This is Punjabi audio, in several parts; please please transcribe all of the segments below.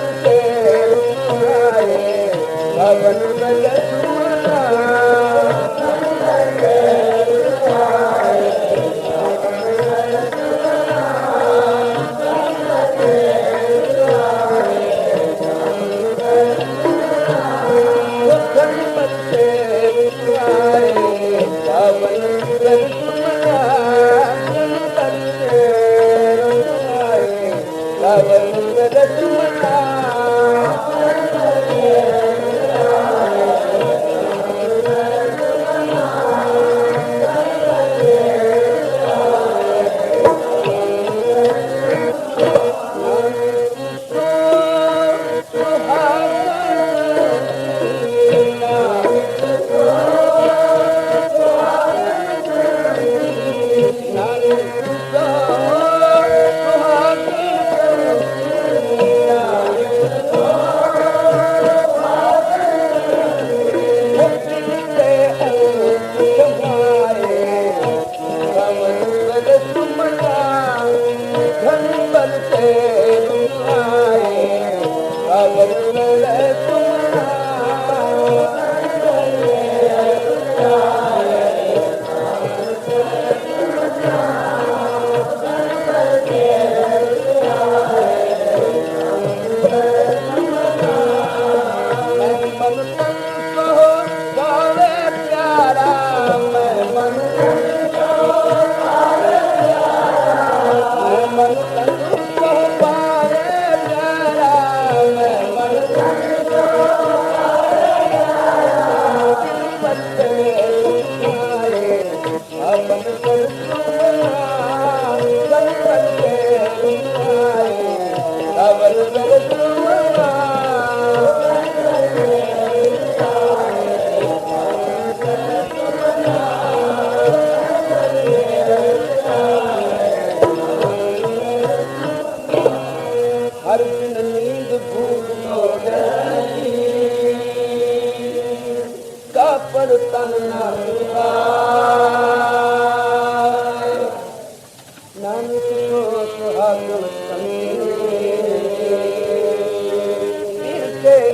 Lord.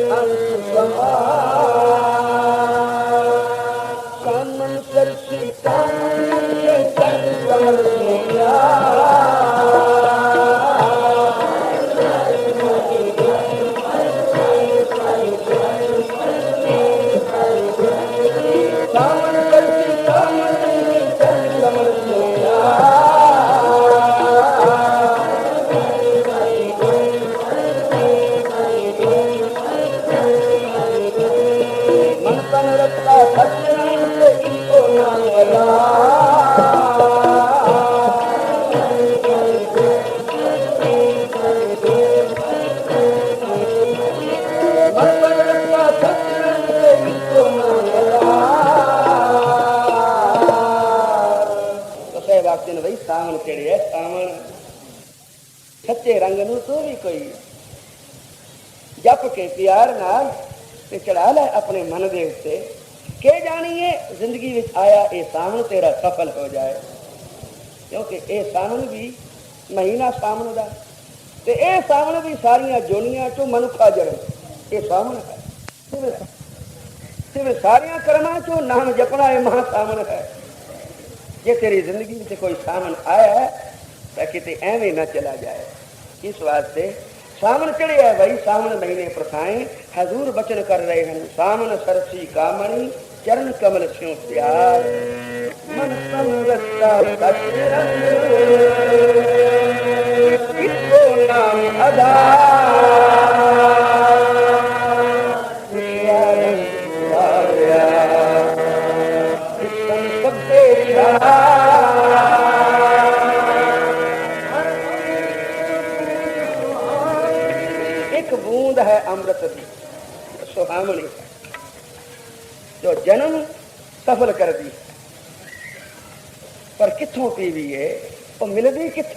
ਤੇ ਕਸੇ ਵਕਤ ਨੂੰ ਬਈ ਸਾਵਣ ਕਿਹੜੇ ਹੈ ਸਾਵਣ ਸੱਚੇ ਰੰਗ ਨੂੰ ਤੂੰ ਵੀ ਕੋਈ ਜਪ ਕੇ ਪਿਆਰ ਨਾਲ ਤੇ ਚੜਾ ਲੈ ਆਪਣੇ ਮਨ ਦੇ ਉੱਤੇ। ਕਿ ਜਾਣੀਏ ਜ਼ਿੰਦਗੀ ਵਿੱਚ ਆਇਆ ਇਹ ਸਾਵਣ ਤੇਰਾ ਸਫਲ ਹੋ ਜਾਏ। ਕਿਉਂਕਿ ਇਹ ਸਾਵਣ ਵੀ ਮਹੀਨਾ ਸਾਵਣ ਦਾ। ਤੇ ਇਹ ਸਾਵਣ ਵੀ ਸਾਰੀਆਂ ਜੋਨੀਆਂ ਚੋਂ ਮਨੁੱਖਾ ਜਨਮ। ਇਹ ਸਾਵਣ ਹੈ। ਸਿਵੇ ਸਾਰੀਆਂ ਕਰਮਾਂ ਚੋਂ ਨਾਮ ਜਪਣਾ ਇਹ ਮਹਾ ਸਾਵਣ ਹੈ। ਜੇ ਤੇਰੀ ਜ਼ਿੰਦਗੀ ਵਿੱਚ ਕੋਈ ਸਾਵਣ ਆਇਆ ਹੈ, ਤਾਂ ਕਿਤੇ ਐਵੇਂ ਨਾ ਚਲਾ ਜਾਏ। ਇਸ ਵਾਸਤੇ ਸਾਵਣ ਚੜਿਆ ਬਈ ਸਾਵਣ ਮਹੀਨੇ ਪ੍ਰਥਾਏ ਹਜ਼ੂਰ ਬਚਨ ਕਰ ਰਹੇ ਹਨ। ਸਾਵਣ ਸਰਸੀ ਕਾਮਣੀ ਚਰਨ ਕਮਲ ਸਿਉ ਪਿਆਰ। ਮਨ ਤਨ ਰਸਤਾ ਸਚ ਰੰਗ। ਇੱਕੋ ਨਾਮ ਅਧਾਰ।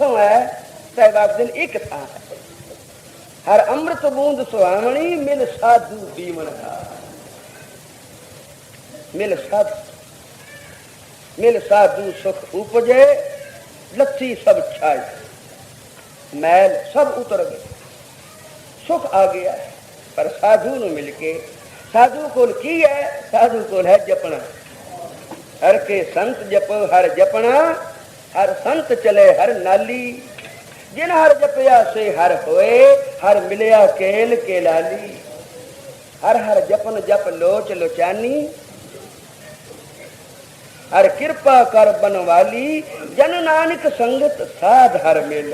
ਮਿਲਦੀ ਕਿੱਥੋਂ ਹੈ ਸਹਿਬਾਬ ਦਿਨ ਇੱਕ ਥਾਂ ਹੈ ਹਰ ਅੰਮ੍ਰਿਤ ਬੂੰਦ ਸੁਹਾਵਣੀ ਮਿਲ ਸਾਧੂ ਪੀਵਨ ਦਾ ਮਿਲ ਸਾਧ ਮਿਲ ਸਾਧੂ ਸੁਖ ਉਪਜੇ ਲੱਥੀ ਸਭ ਛਾਈ ਮੈਲ ਸਭ ਉਤਰ ਗਏ ਸੁਖ ਆ ਗਿਆ ਪਰ ਸਾਧੂ ਨੂੰ ਮਿਲ ਕੇ ਸਾਧੂ ਕੋਲ ਕੀ ਹੈ ਸਾਧੂ ਕੋਲ ਹੈ ਜਪਣਾ ਹਰ ਕੇ ਸੰਤ ਜਪੋ ਹਰ ਸੰਤ ਚਲੇ ਹਰ ਨਾਲੀ। ਜਿਨ ਹਰ ਜਪਿਆ ਸੇ ਹਰ ਹੋਏ, ਹਰ ਮਿਲਿਆ ਕੇਲ ਕੇ ਲਾਲੀ ਹਰ ਹਰ ਜਪਨ ਜਪ ਲੋਚ ਲੋਚਾਨੀ। ਹਰ ਕਿਰਪਾ ਕਰ ਬਨਵਾਲੀ, ਜਨ ਨਾਨਕ ਸੰਗਤ ਸਾਧ ਹਰ ਮਿਲ।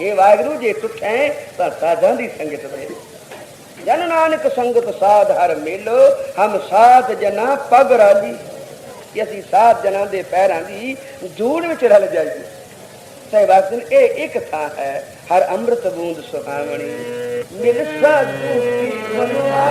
ਇਹ ਵਾਹਿਗੁਰੂ ਜੇ ਤੁਠੈ, ਤਾਂ ਸਾਧਾਂ ਦੀ ਸੰਗਤ ਦੇ ਜਨ ਨਾਨਕ ਸੰਗਤ ਸਾਧ ਹਰ ਮਿਲ, ਹਮ ਸਾਧ ਜਨਾ ਪਗ ਰਾਲੀ ਕਿ ਅਸੀਂ ਸਾਧ ਜਨਾਂ ਦੇ ਪੈਰਾਂ ਦੀ ਜੂੜ ਵਿੱਚ ਰਲ ਜਾਈਏ। ਸਹਿਬਾਸਨ ਇਹ ਇੱਕ ਥਾਂ ਹੈ, ਹਰ ਅੰਮ੍ਰਿਤ ਬੂੰਦ ਸੁਹਾਵਣੀ। ਮਿਲ ਸਾਧੂ ਕੀ ਮਨਵਾ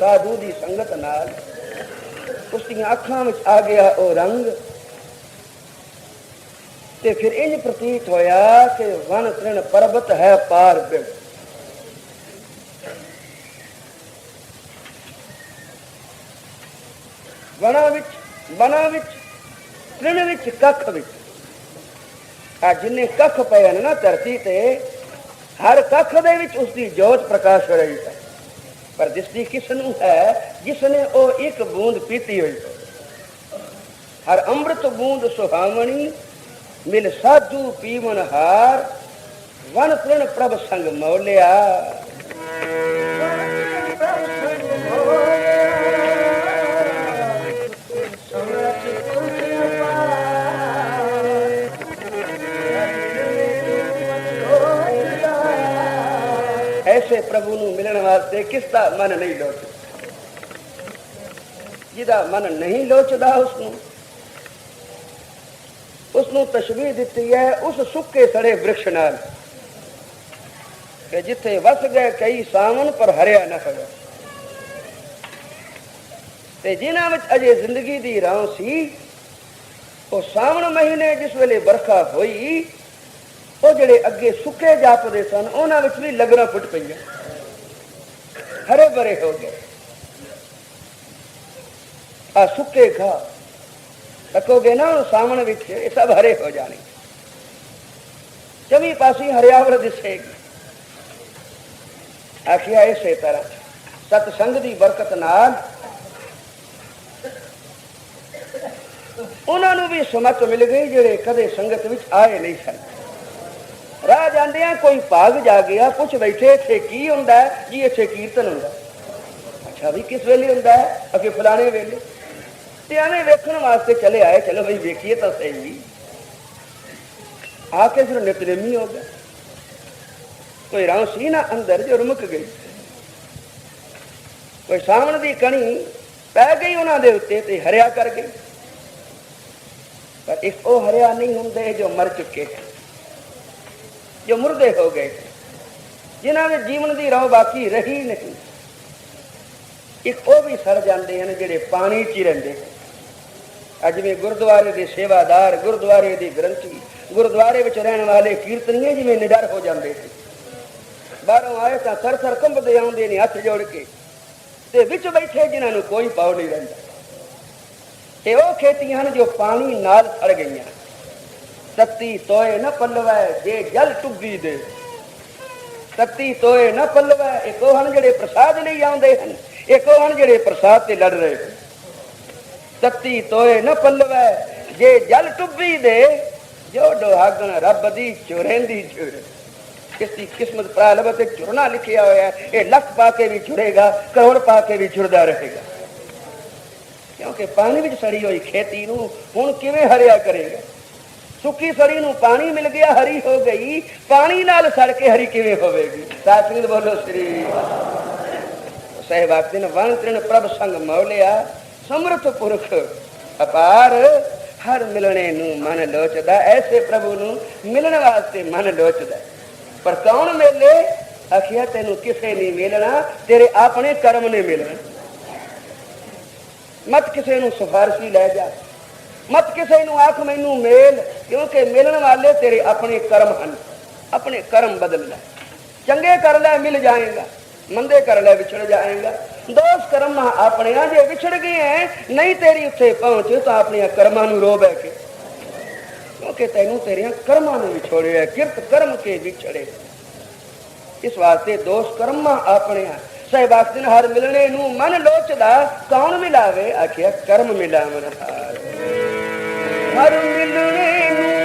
ਸਾਧੂ ਦੀ ਸੰਗਤ ਨਾਲ ਉਸ ਦੀਆਂ ਅੱਖਾਂ ਵਿੱਚ ਆ ਗਿਆ ਉਹ ਰੰਗ। ਤੇ ਫਿਰ ਇੰਜ ਪ੍ਰਤੀਤ ਹੋਇਆ ਕਿ ਵਨ ਤ੍ਰਿਣ ਪਰਬਤ ਹੈ ਪਾਰ ਬਿਲ ਵਣਾ ਵਿੱਚ ਵਣਾ ਵਿੱਚ, ਤ੍ਰਿਣ ਵਿੱਚ, ਕੱਖ ਵਿੱਚ। ਆ ਜਿੰਨੇ ਕੱਖ ਪਏ ਨੇ ਨਾ ਧਰਤੀ ਤੇ, ਹਰ ਕੱਖ ਦੇ ਵਿੱਚ ਉਸ ਦੀ ਜੋਤ ਪ੍ਰਕਾਸ਼ ਹੋ ਰਹੀ ਹੈ। ਪਰ ਦਿਸਦੀ ਕਿਸ ਨੂੰ ਹੈ, ਜਿਸ ਨੇ ਉਹ ਇੱਕ ਬੂੰਦ ਪੀਤੀ ਹੋਈ ਹਰ ਅੰਮ੍ਰਿਤ ਬੂੰਦ ਸੁਹਾਵਣੀ, ਮਿਲ ਸਾਧੂ ਪੀਵਨ ਹਾਰ, ਵਨ ਤ੍ਰਿਣ ਪ੍ਰਭ ਸੰਗ ਮੌਲਿਆ। ਐਸੇ ਪ੍ਰਭੂ ਨੂੰ ਵਾਸਤੇ ਕਿਸ ਦਾ ਮਨ ਨਹੀਂ ਲੋਚਦਾ? ਜਿਹਦਾ ਮਨ ਨਹੀਂ ਲੋਚਦਾ ਉਸ ਨੂੰ ਉਸ ਨੂੰ ਤਸ਼ਬੀਹ ਦਿੱਤੀ ਹੈ ਉਸ ਸੁੱਕੇ ਸੜੇ ਬ੍ਰਿਕਸ਼ ਨਾਲ ਕਿ ਜਿੱਥੇ ਵਸ ਗਏ ਕਈ ਸਾਵਨ ਪਰ ਹਰਿਆ ਨਾ ਹੋਇਆ ਤੇ ਜਿਨ੍ਹਾਂ ਵਿੱਚ ਅਜੇ ਜ਼ਿੰਦਗੀ ਦੀ ਰਾਹ ਸੀ, ਉਹ ਸਾਵਣ ਮਹੀਨੇ ਜਿਸ ਵੇਲੇ ਵਰਖਾ ਹੋਈ, ਉਹ ਜਿਹੜੇ ਅੱਗੇ ਸੁੱਕੇ ਜਾਪਦੇ ਸਨ, ਉਹਨਾਂ ਵਿੱਚ ਵੀ ਲਗਣਾ ਫੁੱਟ ਪਈਆਂ। ਹਰੇ ਭਰੇ ਹੋ ਗਏ ਆ ਸੁੱਕੇ ਘਾ ਤੱਕੋਗੇ ਨਾ ਉਹ ਸਾਹਮਣੇ ਵਿੱਚ, ਇਹ ਸਭ ਹਰੇ ਹੋ ਜਾਣੇ। ਚਵੀ ਪਾਸੀ ਹਰਿਆਵਲ ਦਿਸੇਗੀ। ਆਖਿਆ ਇਸੇ ਤਰ੍ਹਾਂ। ਸਤ ਸੰਗ ਦੀ ਬਰਕਤ ਨਾਲ ਉਹਨਾਂ ਨੂੰ ਵੀ ਸਮਤ ਮਿਲ ਗਈ ਜਿਹੜੇ ਕਦੇ ਸੰਗਤ ਵਿੱਚ ਆਏ ਨਹੀਂ ਸਨ। ਰਾਹ ਜਾਂਦਿਆਂ ਕੋਈ ਭਾਗ ਜਾ ਗਿਆ, ਪੁੱਛ ਬੈਠੇ, ਇੱਥੇ ਕੀ ਹੁੰਦਾ ਹੈ? ਜੀ, ਇੱਥੇ ਕੀਰਤਨ ਹੁੰਦਾ ਅੱਛਾ ਵੀ ਕਿਸ ਵੇਲੇ ਹੁੰਦਾ ਹੈ? ਫਲਾਣੇ ਵੇਲੇ। ਤੇ ਐਵੇਂ ਵੇਖਣ ਵਾਸਤੇ ਚਲੇ ਆਏ, ਚਲੋ ਬਈ ਵੇਖੀਏ ਤਾਂ ਸਹੀ। ਆ ਕੇ ਫਿਰ ਨਿਤਨੇਮੀ ਹੋ ਗਿਆ ਕੋਈ ਰਾਹ ਸੀ ਨਾ ਅੰਦਰ, ਜੋ ਰੁਮਕ ਗਈ। ਕੋਈ ਸਾਵਣ ਦੀ ਕਣੀ ਪੈ ਗਈ ਉਹਨਾਂ ਦੇ ਉੱਤੇ ਤੇ ਹਰਿਆ ਕਰ ਗਈ। ਪਰ ਇੱਕ ਉਹ ਹਰਿਆ ਨਹੀਂ ਹੁੰਦੇ ਜੋ ਮਰ ਚੁੱਕੇ ਹਨ। ਜੋ ਮੁਰਦੇ ਹੋ ਗਏ, ਜਿਨ੍ਹਾਂ ਦੇ ਜੀਵਨ ਦੀ ਰਾਹ ਬਾਕੀ ਰਹੀ ਨਹੀਂ। ਇੱਕ ਉਹ ਵੀ ਸੜ ਜਾਂਦੇ ਹਨ ਜਿਹੜੇ ਪਾਣੀ 'ਚ ਹੀ ਰਹਿੰਦੇ ਅੱਜ ਵੀ ਗੁਰਦੁਆਰੇ ਦੇ ਸੇਵਾਦਾਰ, ਗੁਰਦੁਆਰੇ ਦੇ ਗ੍ਰੰਥੀ, ਗੁਰਦੁਆਰੇ ਵਿੱਚ ਰਹਿਣ ਵਾਲੇ ਕੀਰਤਨੀਏ ਜਿਵੇਂ ਨਿਡਰ ਹੋ ਜਾਂਦੇ ਸੀ ਬਾਹਰੋਂ ਆਏ ਤਾਂ ਸਰ ਥਰ ਕੰਬਦੇ ਆਉਂਦੇ ਨੇ ਹੱਥ ਜੋੜ ਕੇ ਤੇ ਵਿੱਚ ਬੈਠੇ ਜਿਨ੍ਹਾਂ ਨੂੰ ਕੋਈ ਪਾਉ ਨਹੀਂ ਰਹਿੰਦਾ। ਤੇ ਉਹ ਖੇਤੀਆਂ ਹਨ ਜੋ ਪਾਣੀ ਨਾਲ ਸੜ ਗਈਆਂ। ਤਤੀ ਤੋਏ ਨਾ ਪੱਲਵੈ ਜੇ ਜਲ ਟੁੱਬੀ ਦੇ। ਤਤੀ ਤੋਏ ਨਾ ਪੱਲਵੈ, ਇੱਕ ਉਹ ਹਨ ਜਿਹੜੇ ਪ੍ਰਸਾਦ ਲਈ ਆਉਂਦੇ ਹਨ, ਇੱਕ ਉਹ ਹਨ ਜਿਹੜੇ ਪ੍ਰਸਾਦ ਤੇ ਲੜ ਰਹੇ ਹਨ। ਤਤੀ ਤੋਏ ਨਾ ਪੱਲਵੈ, ਜੇ ਜਲ ਟੁੱਬੀ ਦੇ, ਜੋ ਡੋਹਾਗਣ ਰੱਬ ਦੀ ਚੁਰੇਂਦੀ ਚੁਰ। ਕਿਸ ਦੀ ਕਿਸਮਤ ਪ੍ਰਾਲਬ ਤੇ ਚੁਰਨਾ ਲਿਖਿਆ ਹੋਇਆ ਹੈ, ਇਹ ਲੱਖ ਪਾ ਕੇ ਵੀ ਚੁਰੇਗਾ ਕਰੋੜ ਪਾ ਕੇ ਵੀ ਚੁਰਦਾ ਰਹੇਗਾ। ਕਿਉਂਕਿ ਪਾਣੀ ਵਿੱਚ ਸੜੀ ਹੋਈ ਖੇਤੀ ਨੂੰ ਹੁਣ ਕਿਵੇਂ ਹਰਿਆ ਕਰੇਗਾ? ਸੁੱਕੀ ਸੜੀ ਨੂੰ ਪਾਣੀ ਮਿਲ ਗਿਆ, ਹਰੀ ਹੋ ਗਈ। ਪਾਣੀ ਨਾਲ ਸੜ ਕੇ ਹਰੀ ਕਿਵੇਂ ਹੋਵੇਗੀ? ਸਾਥੀਓ ਬੋਲੋ ਸ੍ਰੀ ਸਹਿਬਾਨ ਵਨ ਤ੍ਰਿਣ ਪ੍ਰਭ ਸੰਗ ਮੌਲਿਆ, ਸਮਰਥ ਪੁਰਖ ਅਪਾਰ। ਹਰ ਮਿਲਣੇ ਨੂੰ ਮਨ ਲੋਚਦਾ, ਐਸੇ ਪ੍ਰਭੂ ਨੂੰ ਮਿਲਣ ਵਾਸਤੇ ਮਨ ਲੋਚਦਾ। ਪਰ ਕੌਣ ਮਿਲੇ? ਆਖਿਆ, ਤੈਨੂੰ ਕਿਸੇ ਨਹੀਂ ਮਿਲਣਾ, ਤੇਰੇ ਆਪਣੇ ਕਰਮ ਨੇ ਮਿਲਣਾ। ਮਤ ਕਿਸੇ ਨੂੰ ਸਿਫਾਰਸ਼ੀ ਲੈ ਜਾ। ਮਤ ਕਿਸੇ ਨੂੰ ਆਖ ਮੈਨੂੰ ਮੇਲ, ਕਿਉਂਕਿ ਮਿਲਣ ਵਾਲੇ ਤੇਰੇ ਆਪਣੇ ਕਰਮ ਹਨ। ਆਪਣੇ ਕਰਮ ਬਦਲ ਲੈ। ਚੰਗੇ ਕਰ ਲੈ, ਮਿਲ ਜਾਏਗਾ। ਮੰਦੇ ਕਰ ਲੈ, ਵਿਛੜ ਜਾਏਗਾ। ਦੋਸ ਕਰਮ ਆਪਣੇ ਆ ਵਿਛੜ ਗਏ ਐ। ਨਹੀਂ ਤੇਰੀ ਉੱਥੇ ਪਹੁੰਚ, ਤਾਂ ਆਪਣੀਆਂ ਕਰਮਾਂ ਨੂੰ ਰੋ ਬੈ ਕੇ। ਕਿਉਂਕਿ ਤੈਨੂੰ ਤੇਰੀਆਂ ਕਰਮਾਂ ਨੂੰ ਵਿਛੋੜਿਆ ਕਿਰਤ ਕਰਮ ਕੇ ਵਿਛੜੇ। ਇਸ ਵਾਸਤੇ ਦੋਸ ਕਰਮਾਂ ਆਪਣੇ ਆ ਸਹਿਬਾਸਨ ਹਰ ਮਿਲਣੇ ਨੂੰ ਮਨ ਲੋਚਦਾ। ਕੌਣ ਮਿਲਾਵੇ? ਆਖਿਆ, ਕਰਮ ਮਿਲਾਵਨ ਹਾਰ। ਹਰ ਮਿਲਣੇ ਨੂੰ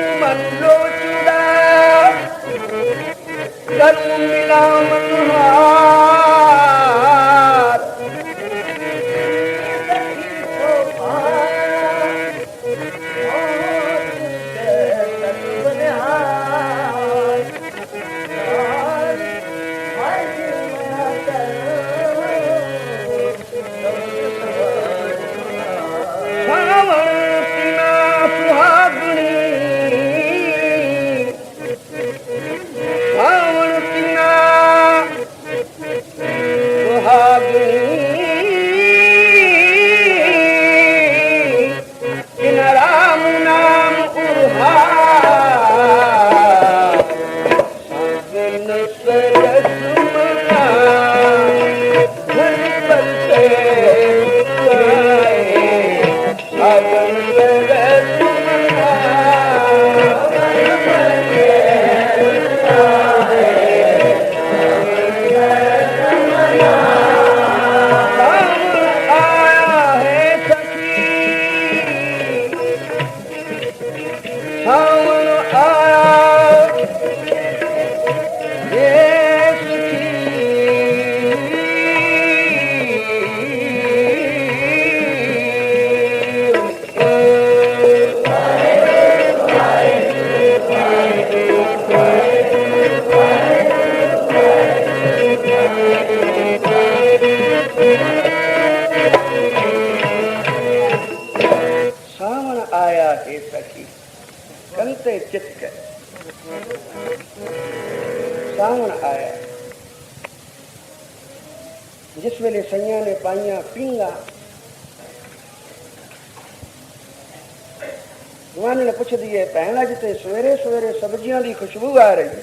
ਗੁਆਨ ਨੇ ਪੁੱਛਦੀ ਹੈ ਭੈਣ, ਅੱਜ ਤੇ ਸਵੇਰੇ ਸਵੇਰੇ ਸਬਜ਼ੀਆਂ ਦੀ ਖੁਸ਼ਬੂ ਆ ਰਹੀ ਹੈ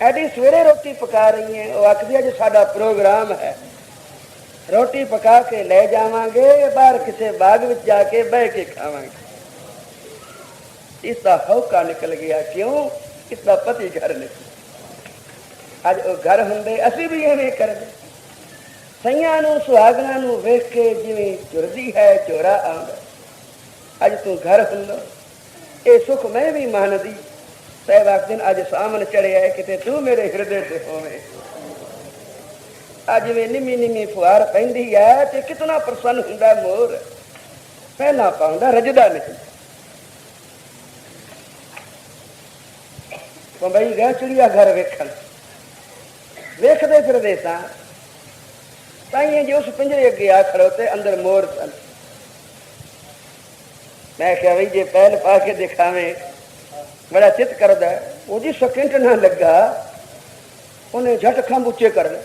ਐਡੀ ਸਵੇਰੇ ਰੋਟੀ ਪਕਾ ਰਹੀ ਹੈ ਉਹ ਆਖਦੀ ਅੱਜ ਸਾਡਾ ਪ੍ਰੋਗਰਾਮ ਹੈ। ਰੋਟੀ ਪਕਾ ਕੇ ਲੈ ਜਾਵਾਂਗੇ ਬਾਹਰ ਕਿਸੇ ਬਾਗ ਵਿੱਚ ਜਾ ਕੇ ਬਹਿ ਕੇ ਖਾਵਾਂਗੇ। ਇਸ ਦਾ ਹੌਕਾ ਨਿਕਲ ਗਿਆ, ਕਿਉਂ? ਇਸ ਦਾ ਪਤੀ ਘਰ ਨਿਕਲ ਅੱਜ ਉਹ ਘਰ ਹੁੰਦੇ, ਅਸੀਂ ਵੀ ਐਵੇਂ ਕਰਦੇ। ਸਈਆਂ ਨੂੰ, ਸੁਹਾਗਣਾ ਨੂੰ ਵੇਖ ਕੇ ਜਿਵੇਂ ਚੁਰਦੀ ਹੈ ਚੋਰਾ ਆਉਂਦਾ। ਅੱਜ ਤੂੰ ਘਰ ਹੁੰਦਾ ਇਹ ਸੁਖ ਮੈਂ ਵੀ ਮਾਨਦੀ। ਸਹਿਬਾਕ ਦਿਨ ਅੱਜ ਸਾਹਮਣੇ ਚੜਿਆ ਹੈ, ਕਿਤੇ ਤੂੰ ਮੇਰੇ ਹਿਰਦੇ ਤੇ ਹੋਵੇਂ। ਅੱਜ ਵੇ ਨਿਮੀ ਨਿਮੀ ਫੁਹਾਰ ਪੈਂਦੀ ਹੈ ਤੇ ਕਿਤਨਾ ਪ੍ਰਸੰਨ ਹੁੰਦਾ ਮੋਰ। ਪਹਿਲਾਂ ਪਾਉਂਦਾ, ਰਜਦਾ ਨਹੀਂ। ਬੰਬਈ ਗਿਆ ਚਿੜੀਆ ਘਰ ਵੇਖਣ। ਵੇਖਦੇ ਫਿਰਦੇ ਸਾਂ। ਤਾਈਏ ਜੋ ਉਸ ਪਿੰਜਰੇ ਅੱਗੇ ਆ ਖੜੋਤੇ ਅੰਦਰ ਮੋਰ ਸਨ। ਮੈਂ ਕਿਹਾ ਵੀ ਜੇ ਪਹਿਲ ਪਾ ਕੇ ਦਿਖਾਵੇਂ ਬੜਾ ਚਿੱਤ ਕਰਦਾ ਹੈ। ਉਹਦੀ ਸਕਿੰਟ ਨਾ ਲੱਗਾ, ਉਹਨੇ ਝਟ ਖੰਭ ਉੱਚੇ ਕਰ ਲਏ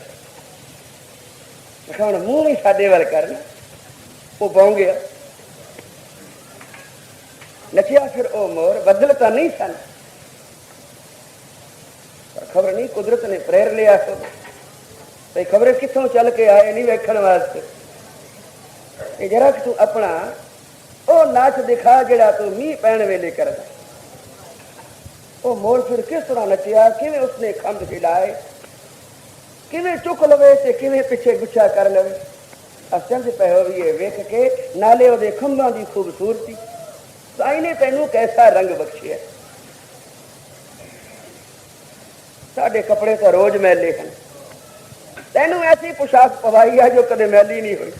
ਹੁਣ ਮੂੰਹ ਵੀ ਸਾਡੇ ਵੱਲ ਕਰਨ, ਉਹ ਬੌਂ ਗਿਆ। ਨੱਚਿਆ ਫਿਰ ਉਹ ਮੋਰ ਬਦਲ ਤਾਂ ਨਹੀਂ ਸਨ। ਪਰ ਖਬਰ ਨਹੀਂ, ਕੁਦਰਤ ਨੇ ਪ੍ਰੇਰ ਲਿਆ ਸੋ। ਤੇ ਖਬਰ ਕਿੱਥੋਂ ਚੱਲ ਕੇ ਆਏ ਨਹੀਂ ਵੇਖਣ ਵਾਸਤੇ? ਇਹ ਜਰਾ ਕਿ ਤੂੰ ਆਪਣਾ ਉਹ ਨਾਚ ਦਿਖਾ ਜਿਹੜਾ ਤੂੰ ਮੀਂਹ ਪੈਣ ਵੇਲੇ ਕਰਦਾ। ਉਹ ਮੋਰ ਫਿਰ ਕਿਸ ਤਰ੍ਹਾਂ ਨੱਚਿਆ? ਕਿਵੇਂ ਉਸਨੇ ਖੰਭ ਹਿਲਾਏ? ਕਿਵੇਂ ਚੁੱਕ ਲਵੇ ਤੇ ਕਿਵੇਂ ਪਿੱਛੇ ਗੁੱਛਾ ਕਰ ਲਵੇ? ਅਸੰਜ ਪੈ ਹੋ ਵੇਖ ਕੇ ਨਾਲੇ ਉਹਦੇ ਖੰਭਾਂ ਦੀ ਖੂਬਸੂਰਤੀ। ਸਾਈ ਨੇ ਤੈਨੂੰ ਕੈਸਾ ਰੰਗ ਬਖਸ਼ਿਆ? ਸਾਡੇ ਕੱਪੜੇ ਤਾਂ ਰੋਜ਼ ਮੈਲੇ ਹਨ। ਤੈਨੂੰ ਐਸੀ ਪੁਸ਼ਾਕ ਪਵਾਈ ਹੈ ਜੋ ਕਦੇ ਮੈਲੀ ਨਹੀਂ ਹੋਈ।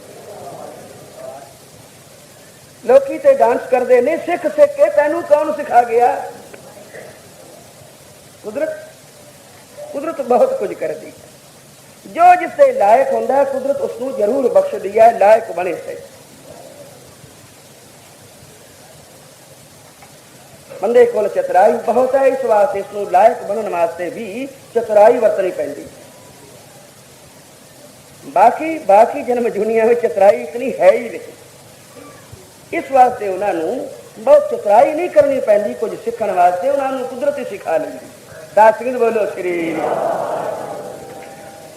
ਲੋਕੀ ਤੇ ਡਾਂਸ ਕਰਦੇ ਨੇ, ਸਿੱਖ ਸਿੱਖ ਕੇ ਤੈਨੂੰ ਕੌਣ ਸਿਖਾ ਗਿਆ? ਕੁਦਰਤ ਕੁਦਰਤ ਬਹੁਤ ਕੁਝ ਕਰਦੀ। ਜੋ ਜਿਸ ਤੇ ਲਾਇਕ ਹੁੰਦਾ ਹੈ ਕੁਦਰਤ ਉਸ ਨੂੰ ਜ਼ਰੂਰ ਬਖਸ਼ਦੀ ਹੈ, ਲਾਇਕ ਬਣੇ ਸੇ ਬੰਦੇ ਕੋਲ ਚਤਰਾਈ ਬਹੁਤ ਹੈ, ਇਸ ਵਾਸਤੇ ਇਸ ਨੂੰ ਲਾਇਕ ਬਣਨ ਵਾਸਤੇ ਵੀ ਚਤਰਾਈ ਵਰਤਣੀ ਪੈਂਦੀ। ਬਾਕੀ ਬਾਕੀ ਜਨਮ ਦੁਨੀਆ ਵਿੱਚ ਚਤਰਾਈ ਇਤਨੀ ਹੈ ਹੀ ਨਹੀਂ। ਇਸ ਵਾਸਤੇ ਉਹਨਾਂ ਨੂੰ ਬਹੁਤ ਚਤਰਾਈ ਨਹੀਂ ਕਰਨੀ ਪੈਂਦੀ ਕੁਝ ਸਿੱਖਣ ਵਾਸਤੇ, ਉਹਨਾਂ ਨੂੰ ਕੁਦਰਤੀ ਸਿਖਾ ਲੈਂਦੀ ਸਾਸਿੰਦ ਬੋਲੋ, ਸ਼੍ਰੀ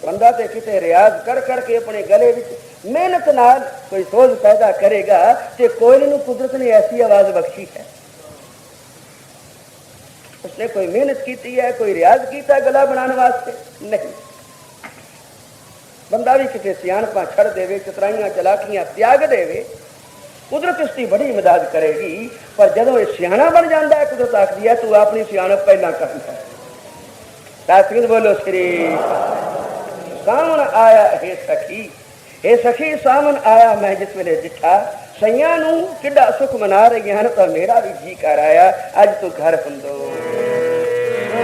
ਬੰਦਾ ਤੇ ਕਿਤੇ ਰਿਆਜ਼ ਕਰ ਕਰਕੇ ਆਪਣੇ ਗਲੇ ਵਿੱਚ ਮਿਹਨਤ ਨਾਲ ਕੋਈ ਸੋਝ ਪੈਦਾ ਕਰੇਗਾ ਤੇ ਕੋਇਲ ਨੂੰ ਕੁਦਰਤ ਨੇ ਐਸੀ ਆਵਾਜ਼ ਬਖਸ਼ੀ ਹੈ। ਉਸਨੇ ਕੋਈ ਮਿਹਨਤ ਕੀਤੀ ਹੈ, ਕੋਈ ਰਿਆਜ਼ ਕੀਤਾ ਗਲਾ ਬਣਾਉਣ ਵਾਸਤੇ? ਨਹੀਂ। ਬੰਦਾ ਵੀ ਕਿਤੇ ਸਿਆਣਪਾਂ ਛੱਡ ਦੇਵੇ, ਚਤਰਾਈਆਂ ਚਲਾਕੀਆਂ ਤਿਆਗ ਦੇਵੇ ਕੁਦਰਤ ਇਸ ਦੀ ਬੜੀ ਮਦਦ ਕਰੇਗੀ। ਪਰ ਜਦੋਂ ਇਹ ਸਿਆਣਾ ਬਣ ਜਾਂਦਾ ਹੈ, ਕੁਦਰਤ ਆਖਦੀ ਹੈ, ਤੂੰ ਆਪਣੀ ਸਿਆਣਪ ਪਹਿਲਾਂ ਕਰ ਲੈ। ਬੋਲੋ, ਸ੍ਰੀ ਸਾਮਣ ਆਇਆ ਹੈ ਸਖੀ। ਇਹ ਸਖੀ ਸਾਮਣ ਆਇਆ ਮੈਂ ਜਿਸ ਵੇਲੇ ਦਿਖਾ ਸਈਆਂ ਨੂੰ ਕਿੱਡਾ ਸੁਖ ਮਨਾ ਰਹੀਆਂ ਹਨ, ਤਾਂ ਮੇਰਾ ਵੀ ਜੀ ਕਰ ਆਇਆ। ਅੱਜ ਤੂੰ ਘਰ ਹੁੰਦੋ। ਇਹ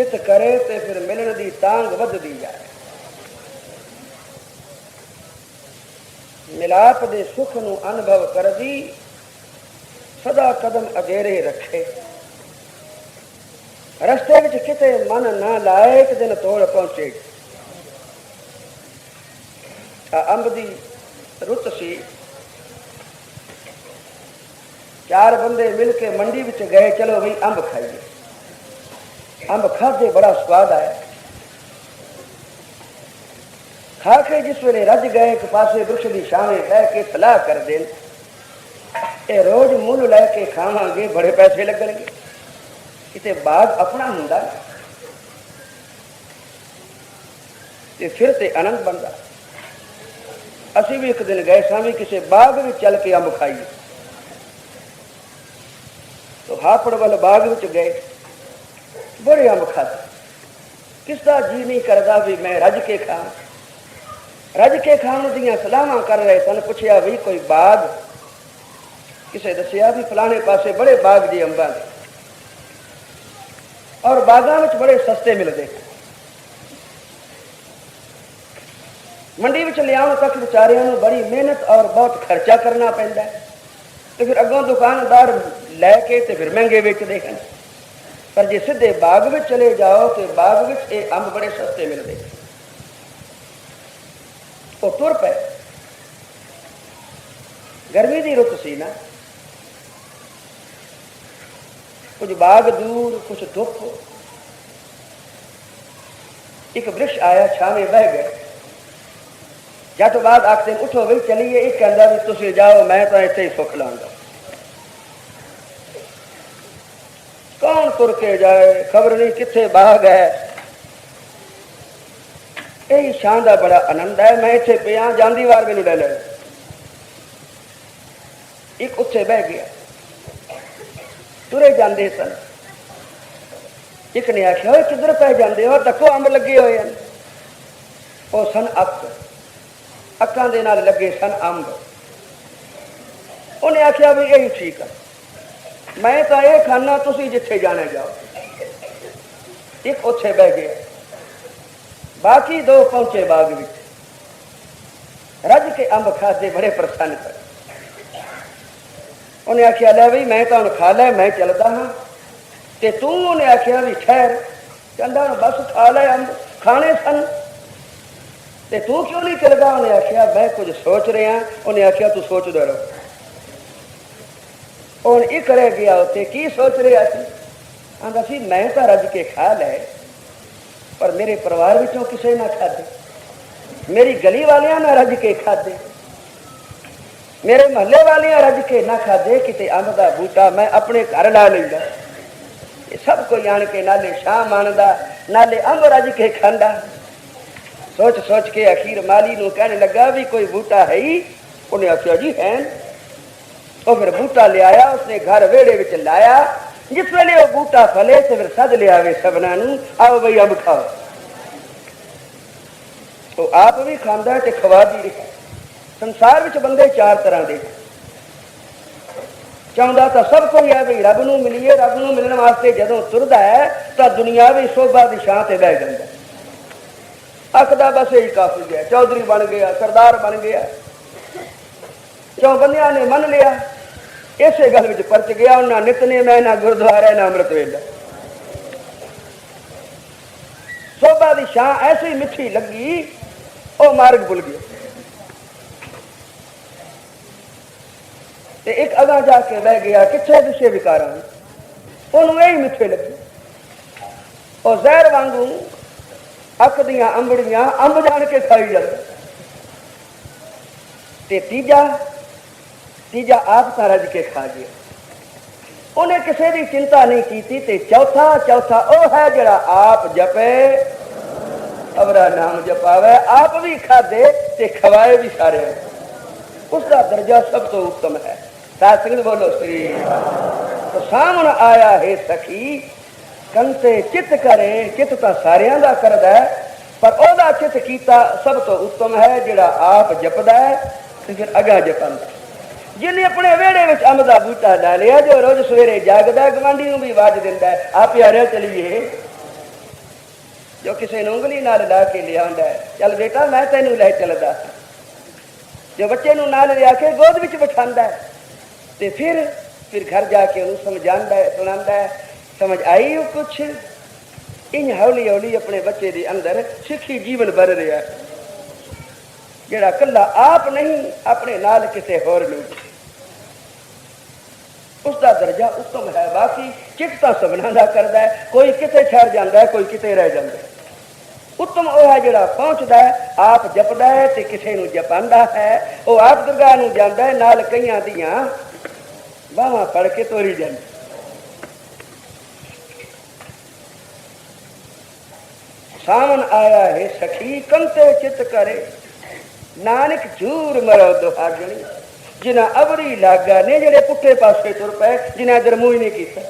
ਚਿੱਤ ਕਰੇ ਤੇ ਫਿਰ ਮਿਲਣ ਦੀ ਤਾਂਗ ਵੱਧਦੀ ਜਾਏ। ਮਿਲਾਪ ਦੇ ਸੁਖ ਨੂੰ ਅਨੁਭਵ ਕਰਦੀ, ਸਦਾ ਕਦਮ ਅਗੇਰੇ ਰੱਖੇ। ਰਸਤੇ ਵਿੱਚ ਕਿਤੇ ਮਨ ਨਾ ਲਾਏ, ਇੱਕ ਦਿਨ ਤੋੜ ਪਹੁੰਚੇ। ਆ ਅੰਬ ਦੀ ਰੁੱਤ ਸੀ। ਚਾਰ ਬੰਦੇ ਮਿਲ ਕੇ ਮੰਡੀ ਵਿੱਚ ਗਏ, ਚਲੋ ਵੀ ਅੰਬ ਖਾਈਏ। ਅੰਬ ਖਾਦੇ, ਬੜਾ ਸਵਾਦ ਆਇਆ। ਖਾ ਕੇ ਜਿਸ ਵੇਲੇ ਰੱਜ ਗਏ, ਇੱਕ ਪਾਸੇ ਬ੍ਰਿਕਸ਼ ਦੀ ਛਾਵੇਂ ਬਹਿ ਕੇ ਸਲਾਹ ਕਰਦੇ ਨੇ। ਇਹ ਰੋਜ਼ ਮੁੱਲ ਲੈ ਕੇ ਖਾਵਾਂਗੇ, ਬੜੇ ਪੈਸੇ ਲੱਗਣਗੇ। ਕਿਤੇ ਬਾਗ ਆਪਣਾ ਹੁੰਦਾ ਤੇ ਫਿਰ ਤੇ ਆਨੰਦ ਬਣਦਾ। ਅਸੀਂ ਵੀ ਇੱਕ ਦਿਨ ਗਏ ਸਾਂ ਵੀ ਕਿਸੇ ਬਾਗ ਵਿੱਚ ਚੱਲ ਕੇ ਅੰਬ ਖਾਈਏ। ਤੋ ਹਾਪੜ ਵੱਲ ਬਾਗ ਵਿੱਚ ਗਏ। ਬੜੇ ਅੰਬ ਖਾਦੇ ਕਿਸ ਦਾ ਜੀ ਨਹੀਂ ਕਰਦਾ ਵੀ ਮੈਂ ਰੱਜ ਕੇ ਖਾਂ ਰੱਜ ਕੇ ਖਾਣ ਦੀਆਂ ਸਲਾਹਾਂ ਕਰ ਰਹੇ ਸਨ, ਪੁੱਛਿਆ ਵੀ ਕੋਈ ਬਾਗ? ਕਿਸੇ ਦੱਸਿਆ ਵੀ ਫਲਾਣੇ ਪਾਸੇ ਬੜੇ ਬਾਗ ਦੀ ਅੰਬਾਂ ਨੇ ਔਰ ਬਾਗਾਂ ਵਿੱਚ ਬੜੇ ਸਸਤੇ ਮਿਲਦੇ। ਮੰਡੀ ਵਿੱਚ ਲਿਆਉਣ ਤੱਕ ਵਿਚਾਰਿਆਂ ਨੂੰ ਬੜੀ ਮਿਹਨਤ ਔਰ ਬਹੁਤ ਖਰਚਾ ਕਰਨਾ ਪੈਂਦਾ ਤੇ ਫਿਰ ਅੱਗੋਂ ਦੁਕਾਨਦਾਰ ਲੈ ਕੇ ਤੇ ਫਿਰ ਮਹਿੰਗੇ ਵੇਚਦੇ ਹਨ। ਪਰ ਜੇ ਸਿੱਧੇ ਬਾਗ ਵਿੱਚ ਚਲੇ ਜਾਓ ਤੇ ਬਾਗ ਵਿੱਚ ਇਹ ਅੰਬ ਬੜੇ ਸਸਤੇ ਮਿਲਦੇ। ਉਹ ਤੁਰ ਪਏ। ਗਰਮੀ ਦੀ ਰੁੱਤ ਸੀ ਨਾ। ਕੁਝ ਬਾਗ ਦੂਰ ਕੁਝ ਧੁੱਪ। ਇੱਕ ਬ੍ਰਿਸ਼ ਆਇਆ ਛਾਵੇਂ ਬਹਿ ਗਏ ਜਦ ਤੋਂ ਬਾਅਦ ਆਖਦੇ ਨੇ, ਉਠੋ ਵੀ ਚਲੀਏ। ਇਹ ਕਹਿੰਦਾ ਵੀ ਤੁਸੀਂ ਜਾਓ ਮੈਂ ਤਾਂ ਇੱਥੇ ਹੀ ਸੁੱਖ ਲਾਂਗਾ। ਕੌਣ ਤੁਰ ਕੇ ਜਾਏ? ਖਬਰ ਨਹੀਂ ਕਿੱਥੇ ਬਾਗ ਹੈ? ਇਹ ਸ਼ਾਨ ਦਾ ਬੜਾ ਆਨੰਦ ਹੈ। ਮੈਂ ਇੱਥੇ ਪਿਆ, ਜਾਂਦੀ ਵਾਰ ਮੈਨੂੰ ਲੈ ਲੈ ਇੱਕ ਉੱਥੇ ਬਹਿ ਗਿਆ। ਤੁਰੇ ਜਾਂਦੇ ਸਨ। ਇੱਕ ਨੇ ਆਖਿਆ, ਓਏ, ਕਿੱਧਰ ਪੈ ਜਾਂਦੇ ਹੋ? ਤੱਕੋ ਅੰਬ ਲੱਗੇ ਹੋਏ ਹਨ। ਉਹ ਸਨ ਅੱਕ। ਅੱਕਾਂ ਦੇ ਨਾਲ ਲੱਗੇ ਸਨ ਅੰਬ। ਉਹਨੇ ਆਖਿਆ ਵੀ ਇਹ ਠੀਕ ਆ। ਮੈਂ ਤਾਂ ਇਹ ਖਾਣਾ ਤੁਸੀਂ ਜਿੱਥੇ ਜਾਣਾ ਜਾਓ। ਇੱਕ ਉੱਥੇ ਬਹਿ ਗਿਆ ਬਾਕੀ ਦੋ ਪਹੁੰਚੇ ਬਾਗ ਵਿੱਚ। ਰੱਜ ਕੇ ਅੰਬ ਖਾਦੇ, ਬੜੇ ਪ੍ਰਸੰਨ ਕਰ ਉਹਨੇ ਆਖਿਆ, ਲੈ ਵੀ ਮੈਂ ਤਾਂ ਹੁਣ ਖਾ ਲੈ, ਮੈਂ ਚੱਲਦਾ ਹਾਂ। ਤੇ ਤੂੰ ਉਹਨੇ ਆਖਿਆ ਵੀ ਠਹਿਰ। ਕਹਿੰਦਾ, ਬਸ ਖਾ ਲੈ ਅੰਬ, ਖਾਣੇ ਸਨ। ਤੇ ਤੂੰ ਕਿਉਂ ਨਹੀਂ ਚੱਲਦਾ? ਉਹਨੇ ਆਖਿਆ, ਮੈਂ ਕੁਝ ਸੋਚ ਰਿਹਾ। ਉਹਨੇ ਆਖਿਆ, ਤੂੰ ਸੋਚਦਾ ਰਹੋ। ਹੁਣ ਇੱਕ ਰਹਿ ਗਿਆ ਉੱਥੇ, ਕੀ ਸੋਚ ਰਿਹਾ ਸੀ? ਆਂਦਾ ਸੀ, ਮੈਂ ਤਾਂ ਰੱਜ ਕੇ ਖਾ ਲੈ, ਪਰ ਮੇਰੇ ਪਰਿਵਾਰ ਵਿੱਚੋਂ ਕਿਸੇ ਨਾ ਖਾਦੇ ਮੇਰੀ ਗਲੀ ਵਾਲਿਆਂ ਨਾ ਰੱਜ ਕੇ ਖਾਦੇ ਮੇਰੇ ਮਹੱਲੇ ਵਾਲਿਆਂ ਰੱਜ ਕੇ ਨਾ ਖਾਦੇ ਕਿਤੇ ਅੰਬ ਦਾ ਬੂਟਾ ਮੈਂ ਆਪਣੇ ਘਰ ਲਾ ਲੈਂਦਾ ਇਹ ਸਭ ਕੋਈ ਆਣ ਕੇ ਨਾਲੇ ਸ਼ਾਹ ਮੰਨਦਾ ਨਾਲੇ ਅੰਬ ਰੱਜ ਕੇ ਖਾਂਦਾ। ਸੋਚ ਸੋਚ ਕੇ ਅਖੀਰ ਮਾਲੀ ਨੂੰ ਕਹਿਣ ਲੱਗਾ ਵੀ ਕੋਈ ਬੂਟਾ ਹੈ ਹੀ? ਉਹਨੇ ਆਖਿਆ, ਜੀ, ਹੈ ਉਹ ਫਿਰ ਬੂਟਾ ਲਿਆਇਆ, ਉਸਨੇ ਘਰ ਵਿਹੜੇ ਵਿੱਚ ਲਾਇਆ। ਜਿਸ ਵੇਲੇ ਉਹ ਬੂਟਾ ਫਲੇ, ਤੇ ਫਿਰ ਸੱਦ ਲਿਆਵੇ ਸਭਨਾਂ ਨੂੰ ਆਓ ਬਈ ਅੰਬ ਖਾਓ। ਉਹ ਆਪ ਵੀ ਖਾਂਦਾ ਤੇ ਖਵਾ ਵੀ ਰਿਹਾ। ਸੰਸਾਰ ਵਿੱਚ ਬੰਦੇ ਚਾਰ ਤਰ੍ਹਾਂ ਦੇ ਚਾਹੁੰਦਾ ਤਾਂ ਸਭ ਕੋਈ ਹੈ ਵੀ ਰੱਬ ਨੂੰ ਮਿਲੀਏ, ਰੱਬ ਨੂੰ ਮਿਲਣ ਵਾਸਤੇ ਜਦੋਂ ਤੁਰਦਾ ਹੈ, ਤਾਂ ਦੁਨਿਆਵੀ ਸੋਭਾ ਦੀ ਛਾਂ ਤੇ ਬਹਿ ਜਾਂਦਾ ਅਕਦਾ ਬਸ ਇਹੀ ਕਾਫੀ ਹੈ। ਚੌਧਰੀ ਬਣ ਗਿਆ, ਸਰਦਾਰ ਬਣ ਗਿਆ। ਚੌ ਬੰਦਿਆਂ ਨੇ ਮੰਨ ਲਿਆ। ਇਸੇ ਗੱਲ ਵਿੱਚ ਪਰਚ ਗਿਆ, ਉਹਨਾਂ ਨਿਤਨੇ ਮੈਂ ਨਾ ਗੁਰਦੁਆਰਾ, ਨਾ ਅੰਮ੍ਰਿਤ ਵੇਲਾ। ਸੋਭਾ ਦੀ ਛਾਂ ਐਸੀ ਮਿੱਠੀ ਲੱਗੀ, ਉਹ ਮਾਰਗ ਭੁੱਲ ਗਿਆ। ਤੇ ਇੱਕ ਅਗਾ ਜਾ ਕੇ ਬਹਿ ਗਿਆ, ਕਿੱਥੇ ਵਿਸ਼ੇ ਵਿਕਾਰਾਂ ਉਹਨੂੰ ਇਹ ਮਿੱਠੇ ਲੱਗੇ। ਉਹ ਜ਼ਹਿਰ ਵਾਂਗੂ ਅੱਖ ਦੀਆਂ ਅੰਬੜੀਆਂ ਅੰਬ ਜਾਣ ਕੇ ਖਾਈ ਜਾਂਦਾ। ਤੇ ਤੀਜਾ ਤੀਜਾ ਆਪ ਤਾਂ ਰੱਜ ਕੇ ਖਾ ਗਿਆ। ਉਹਨੇ ਕਿਸੇ ਦੀ ਚਿੰਤਾ ਨਹੀਂ ਕੀਤੀ ਤੇ ਚੌਥਾ ਚੌਥਾ ਉਹ ਹੈ ਜਿਹੜਾ ਆਪ ਜਪੇ ਅਵਰਾ ਨਾਮ ਜਪਾਵੇ, ਆਪ ਵੀ ਖਾਦੇ ਤੇ ਖਵਾਏ ਵੀ ਸਾਰੇ। ਉਸ ਦਾ ਦਰਜਾ ਸਭ ਤੋਂ ਉੱਤਮ ਹੈ। ਸਾਧ ਸੰਗਤ ਬੋਲੋ, ਸ੍ਰੀ ਤਾਂ ਸਾਹਮਣ ਆਇਆ, ਹੈ ਸਖੀ, ਕੰਤੇ ਚਿੱਤ ਕਰੇ, ਚਿੱਤ ਤਾਂ ਸਾਰਿਆਂ ਦਾ ਕਰਦਾ ਪਰ ਉਹਦਾ ਚਿੱਤ ਕੀਤਾ ਸਭ ਤੋਂ ਉੱਤਮ ਹੈ ਜਿਹੜਾ ਆਪ ਜਪਦਾ ਹੈ ਤੇ ਫਿਰ ਅਗਾ ਜਪਾਂਦਾ ਜਿਹਨੇ ਆਪਣੇ ਵਿਹੜੇ ਵਿੱਚ ਅੰਬ ਦਾ ਬੂਟਾ ਲਾ ਲਿਆ ਜੋ ਰੋਜ਼ ਸਵੇਰੇ ਜਾਗਦਾ ਗਵਾਂਢੀ ਨੂੰ ਵੀ ਆਵਾਜ਼ ਦਿੰਦਾ ਹੈ, ਆ ਪਿਆਰਿਆ ਚਲੀਏ। ਜੋ ਕਿਸੇ ਨੂੰ ਉਂਗਲੀ ਨਾਲ ਲਾ ਕੇ ਲਿਆਉਂਦਾ ਚੱਲ ਬੇਟਾ ਮੈਂ ਤੈਨੂੰ ਲੈ ਚੱਲਦਾ। ਜੋ ਬੱਚੇ ਨੂੰ ਨਾਲ ਲਿਆ ਕੇ ਗੋਦ ਵਿੱਚ ਬਿਠਾਉਂਦਾ ਤੇ ਫਿਰ ਫਿਰ ਘਰ ਜਾ ਕੇ ਉਹਨੂੰ ਸਮਝਾਉਂਦਾ ਸੁਣਾਉਂਦਾ ਹੈ ਸਮਝ ਆਈ ਉਹ ਕੁਛ? ਇਨ ਹੌਲੀ ਹੌਲੀ ਆਪਣੇ ਬੱਚੇ ਦੇ ਅੰਦਰ ਸਿੱਖੀ ਜੀਵਨ ਭਰ ਰਿਹਾ ਹੈ। ਜਿਹੜਾ ਕੱਲਾ ਆਪ ਨਹੀਂ, ਆਪਣੇ ਨਾਲ ਕਿਸੇ ਹੋਰ ਨੂੰ ਉਸ ਦਾ ਦਰਜਾ ਉੱਤਮ ਹੈ, ਬਾਕੀ ਚਿੱਤ ਤਾਂ ਸਭਨਾਂ ਦਾ ਕਰਦਾ ਹੈ। ਕੋਈ ਕਿਤੇ ਠਹਿਰ ਜਾਂਦਾ ਹੈ, ਕੋਈ ਕਿਤੇ ਰਹਿ ਜਾਂਦਾ ਹੈ। ਉੱਤਮ ਉਹ ਹੈ ਜਿਹੜਾ ਪਹੁੰਚਦਾ ਹੈ, ਆਪ ਜਪਦਾ ਹੈ ਤੇ ਕਿਸੇ ਨੂੰ ਜਪਾਂਦਾ ਹੈ। ਉਹ ਆਪ ਦਰਗਾਹ ਨੂੰ ਜਾਂਦਾ ਹੈ, ਨਾਲ ਕਈਆਂ ਦੀਆਂ ਬਾਹਾਂ ਫੜ ਕੇ ਤੋਰੀ ਜਾਂਦਾ ਸਾਵਨ ਆਇਆ ਹੈ, ਸਖੀ ਕੰਤੇ ਚਿਤ ਕਰੇ। ਨਾਨਕ ਝੂਰ ਮਰੋ ਦੁਹਾਗਣੀ। ਜਿਨ੍ਹਾਂ ਅਵਰੀ ਲਾਗਾ ਨੇ ਜਿਹੜੇ ਪੁੱਠੇ ਪਾਸੇ ਤੁਰ ਪਏ, ਜਿਨ੍ਹਾਂ ਇਧਰ ਨਹੀਂ ਕੀਤਾ।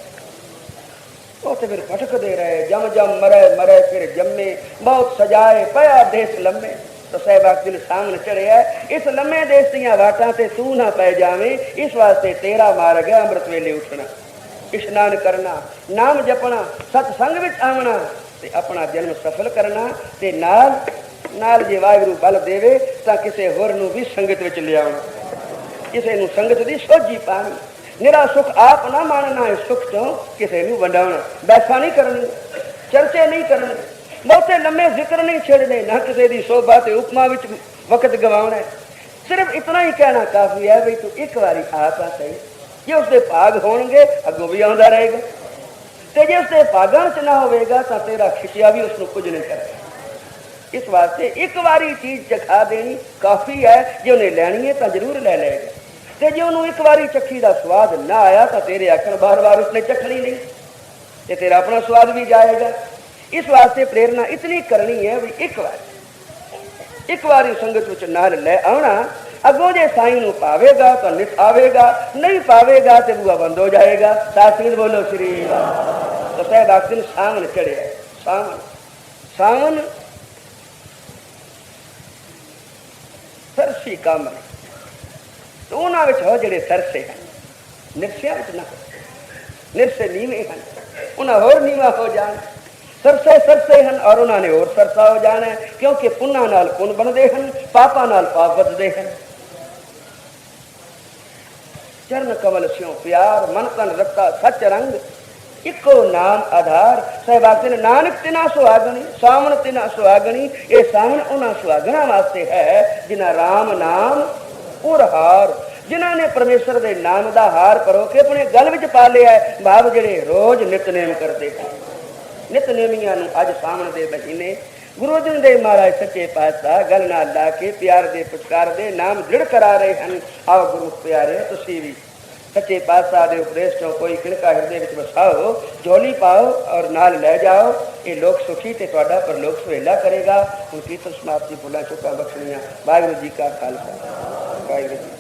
ਉਹ ਤੇ ਫਿਰ ਭਟਕਦੇ ਰਹੇ, ਜਮ ਜਮ ਮਰੇ ਮਰੇ ਫਿਰ ਜੰਮੇ ਬਹੁਤ ਸਜਾਏ ਪਿਆ ਦੇਸ ਲੰਮੇ। ਤਾਂ ਸਹਿਬਾ ਦਿਲ ਸਾਹਮਣੇ ਚੜਿਆ, ਇਸ ਲੰਮੇ ਦੇਸ ਦੀਆਂ ਵਾਟਾਂ ਤੇ ਤੂੰ ਨਾ ਪੈ ਜਾਵੇਂ, ਇਸ ਵਾਸਤੇ ਤੇਰਾ ਮਾਰਗ ਹੈ ਅੰਮ੍ਰਿਤ ਵੇਲੇ ਉੱਠਣਾ। ਇਸ਼ਨਾਨ ਕਰਨਾ, ਨਾਮ ਜਪਣਾ ਸਤ ਸੰਗ ਵਿੱਚ ਆਉਣਾ ਤੇ ਆਪਣਾ ਜਨਮ ਸਫਲ ਕਰਨਾ ਤੇ ਨਾਲ ਨਾਲ ਜੇ ਵਾਹਿਗੁਰੂ ਬਲ ਦੇਵੇ ਤਾਂ ਕਿਸੇ ਹੋਰ ਨੂੰ ਵੀ ਸੰਗਤ ਵਿੱਚ ਲਿਆਉਣਾ। ਕਿਸੇ ਨੂੰ ਸੰਗਤ ਦੀ ਸੋਝੀ ਪਾਣੀ। ਨਿਰਾ ਸੁਖ ਆਪ ਨਾ ਮਾਣਨਾ ਹੈ ਸੁਖ ਤੋਂ ਕਿਸੇ ਨੂੰ ਵੰਡਾਉਣਾ। ਬੈਸਾ ਨਹੀਂ ਕਰਨੀ, ਚਰਚੇ ਨਹੀਂ ਕਰਨੇ। ਬਹੁਤੇ ਲੰਮੇ ਜ਼ਿਕਰ ਨਹੀਂ ਛੇੜਨੇ, ਨਾ ਕਿਸੇ ਦੀ ਸੋਭਾ ਤੇ ਉਪਮਾ ਵਿੱਚ ਵਕਤ ਗਵਾਉਣਾ। ਸਿਰਫ ਇਤਨਾ ਹੀ ਕਹਿਣਾ ਕਾਫੀ ਹੈ ਵੀ ਤੂੰ ਇੱਕ ਵਾਰੀ ਆਪ ਆ ਸਹੀ। ਜੇ ਉਸਦੇ ਭਾਗ ਹੋਣਗੇ, ਅੱਗੋਂ ਵੀ ਆਉਂਦਾ ਰਹੇਗਾ। ਤੇ ਜੇ ਉਸਦੇ ਭਾਗਾਂ 'ਚ ਨਾ ਹੋਵੇਗਾ ਤਾਂ ਤੇਰਾ ਖਿੱਚਿਆ ਵੀ ਉਸ ਨੂੰ ਕੁਝ ਨਹੀਂ ਕਰੇਗਾ। ਇਸ ਵਾਸਤੇ ਇੱਕ ਵਾਰੀ ਚੀਜ਼ ਚਖਾ ਦੇਣੀ ਕਾਫੀ ਹੈ। ਜੇ ਉਹਨੇ ਲੈਣੀ ਹੈ ਤਾਂ ਜ਼ਰੂਰ ਲੈ ਲਏਗਾ। ਤੇ ਜੇ ਉਹਨੂੰ ਇੱਕ ਵਾਰੀ ਚੱਖੀ ਦਾ ਸਵਾਦ ਨਾ ਆਇਆ ਤਾਂ ਤੇਰੇ ਆਖਣ ਬਾਰ-ਬਾਰ ਉਸਨੇ ਚੱਖਣੀ ਨਹੀਂ। ਤੇ ਤੇਰਾ ਆਪਣਾ ਸਵਾਦ ਵੀ ਜਾਏਗਾ। ਇਸ ਵਾਸਤੇ ਪ੍ਰੇਰਣਾ ਇਤਨੀ ਕਰਨੀ ਹੈ ਵੀ ਇੱਕ ਵਾਰ, ਇੱਕ ਵਾਰੀ ਸੰਗਤ ਵਿੱਚ ਨਾਲ ਲੈ ਆਉਣਾ, ਅੱਗੋਂ ਜੇ ਸਾਈਂ ਨੂੰ ਪਾਵੇਗਾ ਤਾਂ ਨਿਤ ਆਵੇਗਾ, ਨਹੀਂ ਪਾਵੇਗਾ ਤੇ ਬੂਆ ਬੰਦ ਹੋ ਜਾਏਗਾ। ਸਾਥ ਸੰਗਤ ਬੋਲੋ ਸ਼੍ਰੀ ਤਾਂ ਸਾਹਿਬ ਆਖਦੇ ਨੇ ਸਾਵਣ ਚੜਿਆ ਸਾਵਣ ਸਾਵਣ ਸਰਸੀ ਕਾਮਨ ਤੇ ਉਹਨਾਂ ਵਿੱਚ ਹੋ ਜਿਹੜੇ ਸਰਸੇ ਹਨ, ਨਿਰਸਿਆ ਵਿੱਚ ਨਾ ਨਿਰਸੇ ਨੀਵੇਂ ਹਨ। ਉਹਨਾਂ ਹੋਰ ਨੀਵਾ ਹੋ ਜਾਣ। ਸਰਸੇ ਸਰਸੇ ਹਨ ਔਰ ਉਹਨਾਂ ਨੇ ਹੋਰ ਸਰਸਾ ਹੋ ਜਾਣਾ ਕਿਉਂਕਿ ਪੁੰਨਾਂ ਨਾਲ ਪੁੰਨ ਬਣਦੇ ਹਨ, ਪਾਪਾਂ ਨਾਲ ਪਾਪ ਵੱਧਦੇ ਹਨ। ਚਰਨ ਕਮਲ ਸਿਉ ਪਿਆਰ, ਮਨ ਤਨ ਰਤਾ ਸੱਚ ਰੰਗ ਇੱਕੋ ਨਾਮ ਆਧਾਰ। ਸਹਿਬਾਗ ਨੇ ਨਾਨਕ ਤਿਨਾ ਸੁਹਾਗਣੀ, ਸਾਵਣ ਤਿਨਾ ਸੁਹਾਗਣੀ, ਇਹ ਸਾਵਣ ਉਹਨਾਂ ਸੁਹਾਗਣਾ ਵਾਸਤੇ ਹੈ, ਜਿਨ੍ਹਾਂ ਰਾਮ ਨਾਮ ਉਰ ਹਾਰ ਜਿਨ੍ਹਾਂ ਨੇ ਪਰਮੇਸ਼ਰ ਦੇ ਨਾਮ ਦਾ ਹਾਰ ਪਰੋ ਕੇ ਆਪਣੇ ਗਲ ਵਿੱਚ ਪਾ ਲਿਆ ਹੈ, ਭਾਵ ਜਿਹੜੇ ਰੋਜ਼ ਨਿਤਨੇਮ ਕਰਦੇ ਹਨ। ਨਿਤਨੇਮੀਆਂ ਨੂੰ ਅੱਜ ਸਾਵਣ ਦੇ ਮਹੀਨੇ ਗੁਰੂ ਅਰਜਨ ਦੇਵ ਮਹਾਰਾਜ ਸੱਚੇ ਪਾਤਸ਼ਾਹ ਗੱਲ ਨਾਲ ਲਾ ਕੇ ਪਿਆਰ ਦੇ ਪੁਚਕਾਰ ਦੇ ਨਾਮ ਦ੍ਰਿੜ ਕਰਾ ਰਹੇ ਹਨ। ਆਓ ਗੁਰੂ ਪਿਆਰੇ ਤੁਸੀਂ ਵੀ ਸੱਚੇ ਪਾਤਸ਼ਾਹ ਦੇ ਉਪਦੇਸ਼ ਤੋਂ ਕੋਈ ਕਿਣਕਾ ਹਿਰਦੇ ਵਿੱਚ ਵਸਾਓ, ਜੋਲੀ ਪਾਓ ਔਰ ਨਾਲ ਲੈ ਜਾਓ। ਇਹ ਲੋਕ ਸੁਖੀ ਤੇ ਤੁਹਾਡਾ ਪਰਲੋਕ ਸੁਹੇਲਾ ਕਰੇਗਾ। ਹੁਣ ਕੀਰਤਨ ਸਮਾਪਤੀ ਭੁੱਲਾਂ ਚੁੱਕਾ ਬਖਸ਼ਣੀਆਂ। ਵਾਹਿਗੁਰੂ ਜੀ ਕਾ ਖਾਲਸਾ। ਵਾਹਿਗੁਰੂ ਜੀ